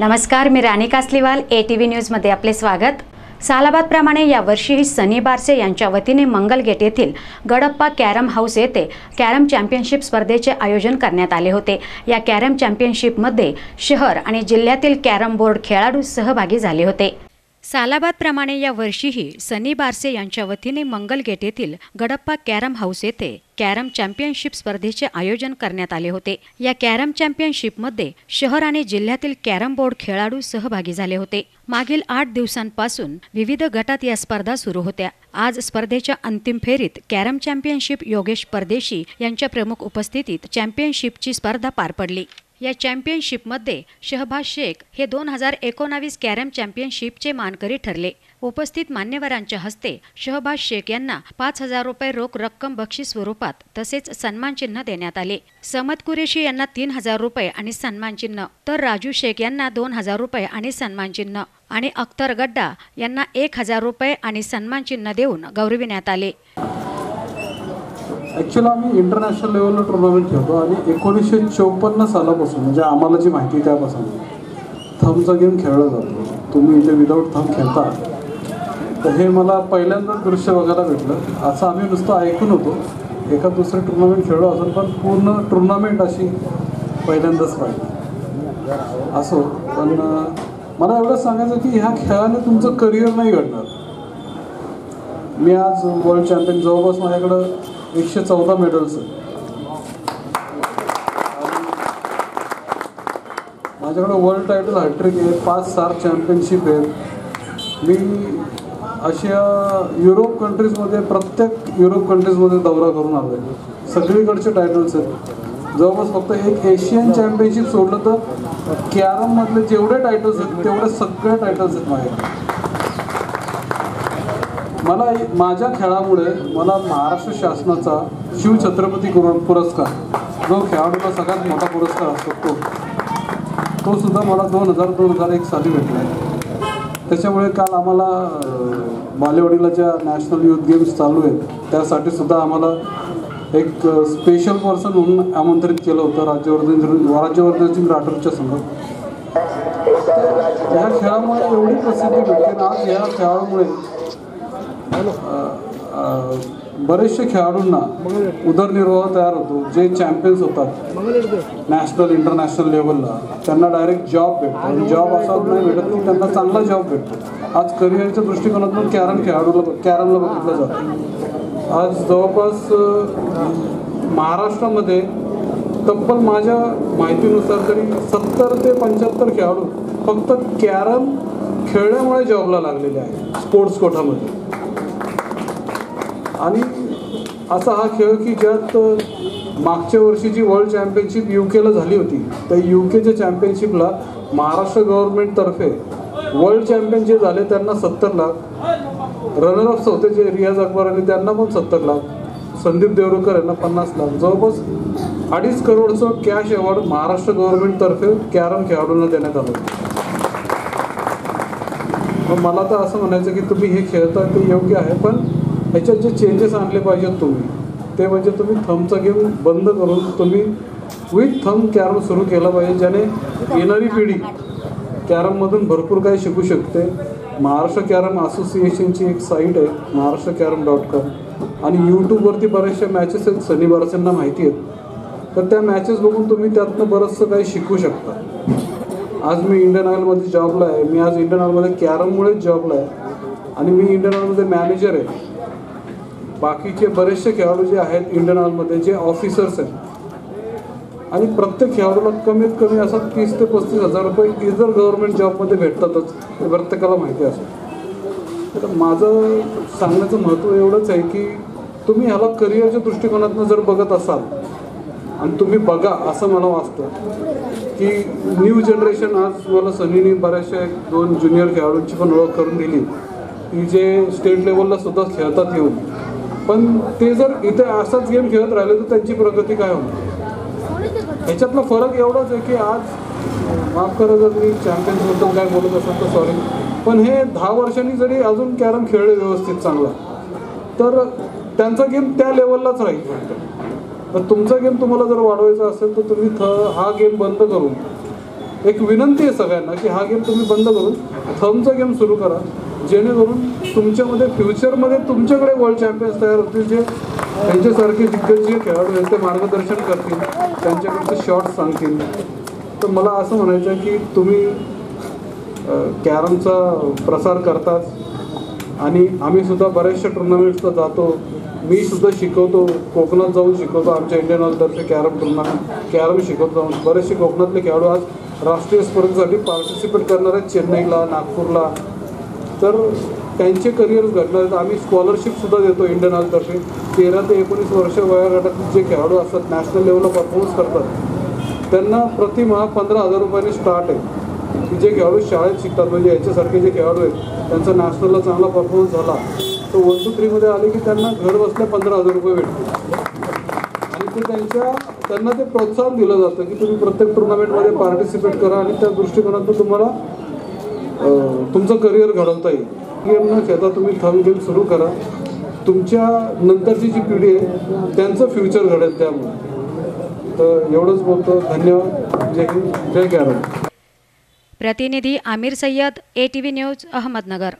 नमस्कार मी Rani Kasliwal A T V न्यूजमध्ये आपले स्वागत. सालाबादप्रमाणे यावर्षीही सनी बारसे यांच्या वतीने मंगलगेट येथील गडप्पा कॅरम हाऊस येथे कॅरम चॅम्पियनशिप स्पर्धेचे आयोजन करण्यात आले होते. या कॅरम चॅम्पियनशिपमध्ये शहर आणि जिल्ह्यातील कॅरम बोर्ड खेळाडू सहभागी झाले होते. सालाबादप्रमाणे या वर्षीही सनी बारसे यांच्या वतीने मंगलगेट येथील गडप्पा कॅरम हाऊस येथे कॅरम चॅम्पियनशिप स्पर्धेचे आयोजन करण्यात आले होते. या कॅरम चॅम्पियनशिपमध्ये शहर आणि जिल्ह्यातील कॅरम बोर्ड खेळाडू सहभागी झाले होते. मागील आठ दिवसांपासून विविध गटात या स्पर्धा सुरू होत्या. आज स्पर्धेच्या अंतिम फेरीत कॅरम चॅम्पियनशिप योगेश परदेशी यांच्या प्रमुख उपस्थितीत चॅम्पियनशिपची स्पर्धा पार पडली. या चॅम्पियनशिपमध्ये शहबाज शेख हे दोन हजार एकोणावीस कॅरम चॅम्पियनशिपचे मानकरी ठरले. उपस्थित मान्यवरांच्या हस्ते शहबाज शेख यांना पाच हजार रुपये रोख रक्कम बक्षीस स्वरूपात तसेच सन्मान चिन्ह देण्यात आले. समत कुरेशी यांना तीन हजार रुपये आणि सन्मानचिन्ह तर राजू शेख यांना दोन हजार रुपये आणि सन्मानचिन्ह आणि अख्तर गड्डा यांना एक हजार रुपये आणि सन्मान चिन्ह देऊन गौरविण्यात आले. ॲक्च्युली आम्ही इंटरनॅशनल लेवलला टुर्नामेंट ठेवतो आणि एकोणीसशे चौपन्न सालापासून म्हणजे आम्हाला जी माहिती त्यापासून थमचा गेम खेळला जातो. तुम्ही इथे विदाऊट थम खेळता. तर हे मला पहिल्यांदाच दृश्य बघायला भेटलं. असं आम्ही नुसतं ऐकून होतो. एका दुसरं टुर्नामेंट खेळलो असेल पण पूर्ण टुर्नामेंट अशी पहिल्यांदाच पाहिजे असो पण मला एवढं सांगायचं की ह्या खेळाने तुमचं करिअर नाही घडणार. मी आज वर्ल्ड चॅम्पियन जवळपास माझ्याकडं एकशे चौदा मेडल्स माझ्याकडे वर्ल्ड टायटल हॅट्रिक आहे पाच सार चॅम्पियनशिप आहेत मी अशा युरोप कंट्रीजमध्ये प्रत्येक युरोप कंट्रीजमध्ये दौरा करून आलो आहे सगळीकडचे टायटल्स आहेत. जवळपास फक्त एक एशियन चॅम्पियनशिप सोडलं तर कॅरममधले जेवढे टायटल्स आहेत तेवढे सगळे टायटल्स आहेत माझ्याकडे. मला माझ्या खेळामुळे मला महाराष्ट्र शासनाचा शिवछत्रपती कुर पुरस्कार जो खेळाडूला सगळ्यात मोठा पुरस्कार असतो तो तो सुद्धा मला दोन हजार दोन हजार एक साली भेटला. आहे त्याच्यामुळे काल आम्हाला बालेवाडीला ज्या नॅशनल युथ गेम्स चालू आहेत त्यासाठी सुद्धा आम्हाला एक स्पेशल पर्सन म्हणून आमंत्रित केलं होतं राज्यवर्धन राज्यवर्धन राठोडच्या समोर या खेळामुळे एवढी प्रसिद्धी भेटते आणि आज या खेळामुळे बरेचसे खेळाडूंना उदरनिर्वाह तयार होतो. जे चॅम्पियन्स होतात नॅशनल इंटरनॅशनल लेवलला त्यांना डायरेक्ट जॉब भेटतो. आणि जॉब असा नाही भेटत की त्यांना चांगला जॉब भेटतो. आज करिअरच्या दृष्टिकोनातून कॅरम खेळाडूला कॅरमला बघितलं जातं. आज जवळपास महाराष्ट्रामध्ये तब्बल माझ्या माहितीनुसार तरी सत्तर ते पंच्याहत्तर खेळाडू फक्त कॅरम खेळण्यामुळे जॉबला लागलेले आहेत. स्पोर्ट्स कोठामध्ये आणि असा हा खेळ की ज्यात मागच्या वर्षी जी वर्ल्ड चॅम्पियनशिप यू केला झाली होती त्या यू केच्या चॅम्पियनशिपला महाराष्ट्र गव्हर्नमेंटतर्फे वर्ल्ड चॅम्पियन जे झाले त्यांना सत्तर लाख. रनरअप्स होते जे रियाज अकबर आणि त्यांना पण सत्तर लाख. संदीप देवरुकर यांना पन्नास लाख. जवळपास अडीच करोडचं कॅश अवॉर्ड महाराष्ट्र गव्हर्नमेंटतर्फे कॅरम खेळाडूंना देण्यात आलं मग मला तर असं म्हणायचं की तुम्ही हे खेळता ते योग्य आहे पण ह्याच्यात जे चेंजेस आणले पाहिजेत तुम्ही ते म्हणजे तुम्ही थमचा गेम बंद करून तुम्ही विथ थम कॅरम सुरू केला पाहिजे ज्याने येणारी पिढी कॅरममधून भरपूर काही शिकू शकते. महाराष्ट्र कॅरम असोसिएशनची एक साईट आहे महाराष्ट्र कॅरम डॉट कॉम आणि यूट्यूबवरती बऱ्याचशा मॅचेस आहेत शनिवारच्यांना माहिती आहेत. तर त्या मॅचेस बघून तुम्ही त्यातनं बरंचसं काही शिकू शकता. आज मी इंडियन ऑइलमध्ये जॉबला आहे. मी आज इंडियन ऑइलमध्ये कॅरममुळेच जॉबला आहे. आणि मी इंडियन ऑइलमध्ये मॅनेजर आहे. बाकीचे बरेचसे खेळाडू जे आहेत इंडियन ऑलमध्ये जे ऑफिसर्स आहेत. आणि प्रत्येक खेळाडूला कमीत कमी असा तीस ते पस्तीस हजार रुपये इतर गव्हर्नमेंट जॉबमध्ये भेटतातच हे प्रत्येकाला माहिती असतं. तर माझं सांगण्याचं महत्त्व एवढंच आहे की तुम्ही ह्याला करिअरच्या दृष्टिकोनातून जर बघत असाल आणि तुम्ही बघा असं मला वाटतं की न्यू जनरेशन आज मला सनीने बऱ्याचशा दोन ज्युनियर खेळाडूंची पण ओळख करून दिली. की जे स्टेट लेवलला सुद्धा खेळतात येऊन पण ते जर इथे असाच गेम खेळत राहिले तर त्यांची प्रगती काय होणार? ह्याच्यातला फरक एवढाच आहे की आज माफ करा जर मी चॅम्पियन्सबद्दल काय बोलत असेल तर सॉरी पण हे दहा वर्षांनी जरी अजून कॅरम खेळले व्यवस्थित चांगला तर त्यांचा गेम त्या लेवललाच राहील. तर तुमचा गेम तुम्हाला जर वाढवायचा असेल तर तुम्ही थ हा गेम बंद करून एक विनंती आहे सगळ्यांना की हा गेम तुम्ही बंद करून थमचा गेम सुरू करा. जेणेकरून तुमच्यामध्ये फ्युचरमध्ये तुमच्याकडे वर्ल्ड चॅम्पियन्स तयार होतील जे त्यांच्यासारखे दिग्गज जे खेळाडू आहेत ते मार्गदर्शन करतील त्यांच्याकडचे शॉर्ट्स सांगतील. तर मला असं म्हणायचं आहे की तुम्ही कॅरमचा प्रसार करतात आणि आम्ही सुद्धा बऱ्याचशा टुर्नामेंट्सला जातो. मी सुद्धा शिकवतो कोकणात जाऊन शिकवतो आमच्या इंडियन ऑलतर्फे कॅरम टुर्नामेंट कॅरम शिकवतो जाऊन. बरेचसे कोकणातले खेळाडू आज राष्ट्रीय स्पर्धेसाठी पार्टिसिपेट करणार आहेत चेन्नईला नागपूरला. तर त्यांचे करिअर्स घडणार आहेत. आम्ही स्कॉलरशिपसुद्धा देतो इंडियन ऑलतर्फे तेरा ते एकोणीस वर्ष वयोगटातील जे खेळाडू असतात नॅशनल लेवलला परफॉर्मन्स करतात त्यांना प्रतिमाह पंधरा हजार रुपयांनी स्टार्ट आहे. की जे खेळाडू शाळेत शिकतात म्हणजे याच्यासारखे जे खेळाडू आहेत त्यांचा नॅशनलला चांगला परफॉर्मन्स झाला तर वन टू थ्रीमध्ये आले की त्यांना घर बसल्या पंधरा हजार रुपये भेटतील. आणि ते त्यांच्या त्यांना ते प्रोत्साहन दिलं जातं की तुम्ही प्रत्येक टुर्नामेंटमध्ये पार्टिसिपेट करा आणि त्या दृष्टिकोनातून तुम्हाला तुमचं करिअर घडवता येईल. गेम न खेळता तुम्ही थम गेम सुरू करा. तुमच्या नंतरची जी पिढी आहे त्यांचं फ्युचर घडेल त्यामुळे. तर एवढंच बोलतो. धन्यवाद. जय हिंद. जय कॅरम प्रतिनिधी Aamir Sayyad A T V news Ahmednagar.